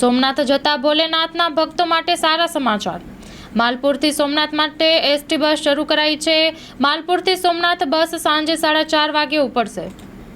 સોમનાથ જતા ભોલેનાથના ભક્તો માટે સારા સમાચાર. માલપુરથી સોમનાથ માટે એસટી બસ શરૂ કરાઈ છે. માલપુરથી સોમનાથ બસ સાંજે સાડા ચાર વાગે ઉપડશે.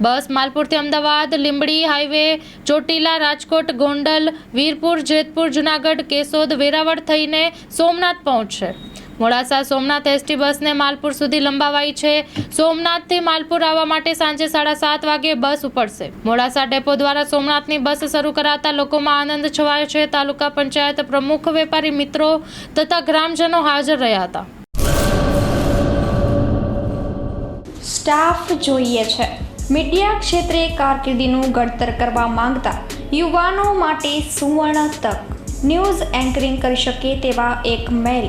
બસ માલપુરથી અમદાવાદ, લીંબડી હાઈવે, ચોટીલા, રાજકોટ, ગોંડલ, વીરપુર, જેતપુર, જુનાગઢ, કેશોદ, વેરાવળ થઈને સોમનાથ પહોંચશે. મોડાસા સોમનાથ એસટી બસને માલપુર સુધી લંબાવાઈ છે. સોમનાથથી માલપુર આવવા માટે સાંજે સાડા સાત વાગે બસ ઉપડશે. મોડાસા ડેપો દ્વારા સોમનાથની બસ શરૂ કરાતા લોકોમાં આનંદ છવાયો છે. તાલુકા પંચાયત પ્રમુખ વેપારી મિત્રો તથા ગ્રામજનો હાજર રહ્યા હતા. સ્ટાફ જોઈએ છે. મીડિયા ક્ષેત્રે કારકિર્દીનું ઘડતર કરવા માંગતા યુવાનો માટે સુવર્ણ તક. ન્યૂઝ એન્કરિંગ કરી શકે તેવા એક મેલ.